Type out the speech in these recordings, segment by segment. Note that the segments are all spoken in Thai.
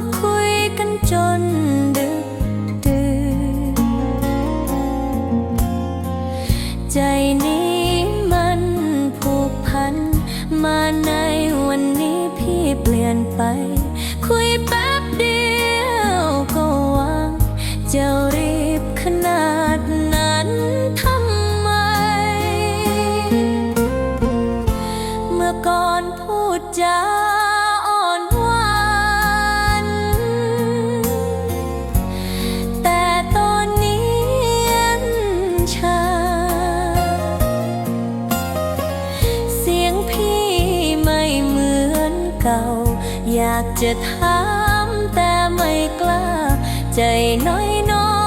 ดคุยกันจนดึกดื่นใจนี้มันผูกพัน มาในวันนี้พี่เปลี่ยนไป คุยแป๊บเดียวก็วางเจ้ารีบขนาดนั้นทำไม เมื่อก่อนพูดจา จะถามแต่ไม่กล้า ใจน้อยน้อย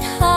thật